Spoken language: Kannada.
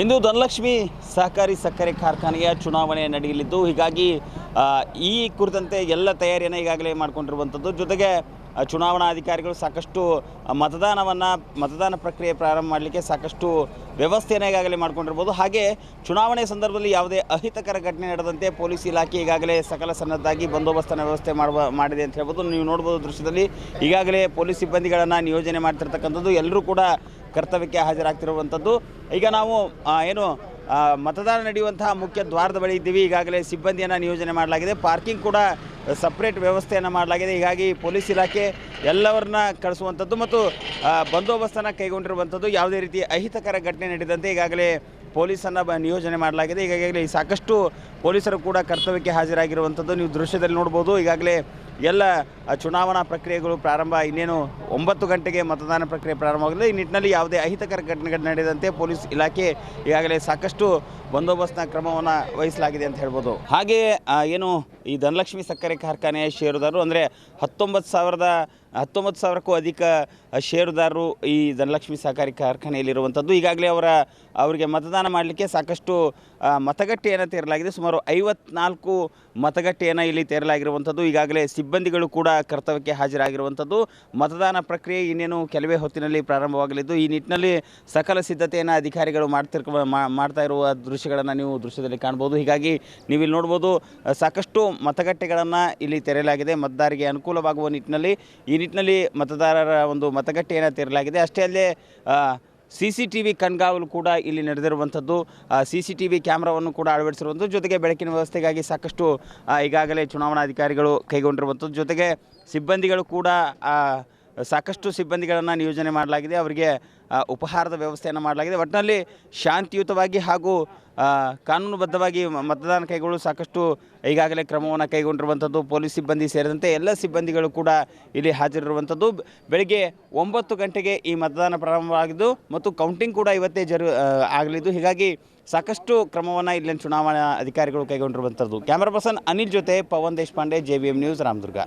ಇಂದು ಧನಲಕ್ಷ್ಮಿ ಸಹಕಾರಿ ಸಕ್ಕರೆ ಕಾರ್ಖಾನೆಯ ಚುನಾವಣೆ ನಡೆಯಲಿದ್ದು, ಹೀಗಾಗಿ ಈ ಕುರಿತಂತೆ ಎಲ್ಲ ತಯಾರಿಯನ್ನು ಈಗಾಗಲೇ ಮಾಡಿಕೊಂಡಿರುವಂಥದ್ದು ಜೊತೆಗೆ ಚುನಾವಣಾಧಿಕಾರಿಗಳು ಸಾಕಷ್ಟು ಮತದಾನವನ್ನು, ಮತದಾನ ಪ್ರಕ್ರಿಯೆ ಪ್ರಾರಂಭ ಮಾಡಲಿಕ್ಕೆ ಸಾಕಷ್ಟು ವ್ಯವಸ್ಥೆಯನ್ನು ಈಗಾಗಲೇ ಮಾಡ್ಕೊಂಡಿರ್ಬೋದು. ಹಾಗೆ ಚುನಾವಣೆ ಸಂದರ್ಭದಲ್ಲಿ ಯಾವುದೇ ಅಹಿತಕರ ಘಟನೆ ನಡೆದಂತೆ ಪೊಲೀಸ್ ಇಲಾಖೆ ಈಗಾಗಲೇ ಸಕಲ ಸನ್ನದ್ಧಾಗಿ ಬಂದೋಬಸ್ತನ ವ್ಯವಸ್ಥೆ ಮಾಡುವ, ಮಾಡಿದೆ ಅಂತ ಹೇಳ್ಬೋದು. ನೀವು ನೋಡ್ಬೋದು ದೃಶ್ಯದಲ್ಲಿ ಈಗಾಗಲೇ ಪೊಲೀಸ್ ಸಿಬ್ಬಂದಿಗಳನ್ನು ನಿಯೋಜನೆ ಮಾಡ್ತಿರ್ತಕ್ಕಂಥದ್ದು, ಎಲ್ಲರೂ ಕೂಡ ಕರ್ತವ್ಯಕ್ಕೆ ಹಾಜರಾಗ್ತಿರುವಂಥದ್ದು. ಈಗ ನಾವು ಏನು ಮತದಾನ ನಡೆಯುವಂತಹ ಮುಖ್ಯ ದ್ವಾರದ ಬಳಿ ಇದ್ದೀವಿ. ಈಗಾಗಲೇ ಸಿಬ್ಬಂದಿಯನ್ನು ನಿಯೋಜನೆ ಮಾಡಲಾಗಿದೆ. ಪಾರ್ಕಿಂಗ್ ಕೂಡ ಸಪ್ರೇಟ್ ವ್ಯವಸ್ಥೆಯನ್ನು ಮಾಡಲಾಗಿದೆ. ಹೀಗಾಗಿ ಪೊಲೀಸ್ ಇಲಾಖೆ ಎಲ್ಲವರನ್ನ ಕಳಿಸುವಂಥದ್ದು ಮತ್ತು ಬಂದೋಬಸ್ತನ್ನು ಕೈಗೊಂಡಿರುವಂಥದ್ದು ಯಾವುದೇ ರೀತಿ ಅಹಿತಕರ ಘಟನೆ ನಡೆದಂತೆ ಈಗಾಗಲೇ ಪೊಲೀಸನ್ನು ಬ, ನಿಯೋಜನೆ ಮಾಡಲಾಗಿದೆ. ಈಗಾಗಲೇ ಸಾಕಷ್ಟು ಪೊಲೀಸರು ಕೂಡ ಕರ್ತವ್ಯಕ್ಕೆ ಹಾಜರಾಗಿರುವಂಥದ್ದು ನೀವು ದೃಶ್ಯದಲ್ಲಿ ನೋಡ್ಬೋದು. ಈಗಾಗಲೇ ಎಲ್ಲ ಚುನಾವಣಾ ಪ್ರಕ್ರಿಯೆಗಳು ಪ್ರಾರಂಭ, ಇನ್ನೇನು ಒಂಬತ್ತು ಗಂಟೆಗೆ ಮತದಾನ ಪ್ರಕ್ರಿಯೆ ಪ್ರಾರಂಭವಾಗಲಿದೆ. ಈ ನಿಟ್ಟಿನಲ್ಲಿ ಯಾವುದೇ ಅಹಿತಕರ ಘಟನೆಗಳು ನಡೆದಂತೆ ಪೊಲೀಸ್ ಇಲಾಖೆ ಈಗಾಗಲೇ ಸಾಕಷ್ಟು ಬಂದೋಬಸ್ತ್ನ ಕ್ರಮವನ್ನು ವಹಿಸಲಾಗಿದೆ ಅಂತ ಹೇಳ್ಬೋದು. ಹಾಗೆಯೇ ಏನು ಈ ಧನಲಕ್ಷ್ಮಿ ಸಕ್ಕರೆ ಕಾರ್ಖಾನೆಯ ಷೇರುದಾರರು, ಅಂದರೆ ಹತ್ತೊಂಬತ್ತು ಸಾವಿರದ, ಹತ್ತೊಂಬತ್ತು ಸಾವಿರಕ್ಕೂ ಅಧಿಕ ಷೇರುದಾರರು ಈ ಧನಲಕ್ಷ್ಮಿ ಸಹಕಾರಿ ಕಾರ್ಖಾನೆಯಲ್ಲಿರುವಂಥದ್ದು. ಈಗಾಗಲೇ ಅವರ, ಅವರಿಗೆ ಮತದಾನ ಮಾಡಲಿಕ್ಕೆ ಸಾಕಷ್ಟು ಮತಗಟ್ಟೆಯನ್ನು ತೆರಲಾಗಿದೆ. ಸುಮಾರು ಐವತ್ನಾಲ್ಕು ಮತಗಟ್ಟೆಯನ್ನು ಇಲ್ಲಿ ತೆರಲಾಗಿರುವಂಥದ್ದು. ಈಗಾಗಲೇ ಸಿಬ್ಬಂದಿಗಳು ಕೂಡ ಕರ್ತವ್ಯಕ್ಕೆ ಹಾಜರಾಗಿರುವಂಥದ್ದು. ಮತದಾನ ಪ್ರಕ್ರಿಯೆ ಇನ್ನೇನು ಕೆಲವೇ ಹೊತ್ತಿನಲ್ಲಿ ಪ್ರಾರಂಭವಾಗಲಿದ್ದು. ಈ ನಿಟ್ಟಿನಲ್ಲಿ ಸಕಲ ಸಿದ್ಧತೆಯನ್ನು ಅಧಿಕಾರಿಗಳು ಮಾಡ್ತಿರ್ಕ ಮಾಡ್ತಾ ಇರುವ ದೃಶ್ಯಗಳನ್ನು ನೀವು ದೃಶ್ಯದಲ್ಲಿ ಕಾಣ್ಬೋದು ಹೀಗಾಗಿ ನೀವು ಇಲ್ಲಿ ನೋಡ್ಬೋದು ಸಾಕಷ್ಟು ಮತಗಟ್ಟೆಗಳನ್ನು ಇಲ್ಲಿ ತೆರೆಯಲಾಗಿದೆ. ಮತದಾರರಿಗೆ ಅನುಕೂಲವಾಗುವ ನಿಟ್ಟಿನಲ್ಲಿ ಈ ನಿಟ್ಟಿನಲ್ಲಿ ಮತದಾರರ ಒಂದು ಮತಗಟ್ಟೆಯನ್ನು ತೆರೆಯಲಾಗಿದೆ. ಅಷ್ಟೇ ಅಲ್ಲದೆ ಸಿ ಸಿ ಟಿ ವಿ ಕಣ್ಗಾವಲು ಕೂಡ ಇಲ್ಲಿ ನಡೆದಿರುವಂಥದ್ದು. ಸಿ ಸಿ ಟಿ ವಿ ಕ್ಯಾಮ್ರಾವನ್ನು ಕೂಡ ಅಳವಡಿಸಿರುವಂಥದ್ದು. ಜೊತೆಗೆ ಬೆಳಕಿನ ವ್ಯವಸ್ಥೆಗಾಗಿ ಸಾಕಷ್ಟು ಈಗಾಗಲೇ ಚುನಾವಣಾಧಿಕಾರಿಗಳು ಕೈಗೊಂಡಿರುವಂಥದ್ದು. ಜೊತೆಗೆ ಸಿಬ್ಬಂದಿಗಳು ಕೂಡ ಸಾಕಷ್ಟು ಸಿಬ್ಬಂದಿಗಳನ್ನು ನಿಯೋಜನೆ ಮಾಡಲಾಗಿದೆ. ಅವರಿಗೆ ಉಪಹಾರದ ವ್ಯವಸ್ಥೆಯನ್ನು ಮಾಡಲಾಗಿದೆ. ಒಟ್ಟಿನಲ್ಲಿ ಶಾಂತಿಯುತವಾಗಿ ಹಾಗೂ ಕಾನೂನುಬದ್ಧವಾಗಿ ಮತದಾನ ಕೈಗೊಳ್ಳಲು ಸಾಕಷ್ಟು ಈಗಾಗಲೇ ಕ್ರಮವನ್ನು ಕೈಗೊಂಡಿರುವಂಥದ್ದು ಪೊಲೀಸ್ ಸಿಬ್ಬಂದಿ ಸೇರಿದಂತೆ ಎಲ್ಲ ಸಿಬ್ಬಂದಿಗಳು ಕೂಡ ಇಲ್ಲಿ ಹಾಜರಿರುವಂಥದ್ದು ಬೆಳಗ್ಗೆ ಒಂಬತ್ತು ಗಂಟೆಗೆ ಈ ಮತದಾನ ಪ್ರಾರಂಭವಾಗಿದ್ದು ಮತ್ತು ಕೌಂಟಿಂಗ್ ಕೂಡ ಇವತ್ತೇ ಜರು ಆಗಲಿದ್ದು. ಹೀಗಾಗಿ ಸಾಕಷ್ಟು ಕ್ರಮವನ್ನು ಇಲ್ಲಿನ ಚುನಾವಣಾ ಅಧಿಕಾರಿಗಳು ಕೈಗೊಂಡಿರುವಂಥದ್ದು ಕ್ಯಾಮರಾ ಪರ್ಸನ್ ಅನಿಲ್ ಜೊತೆ Pavan Deshpande, J B news, Ramdurg.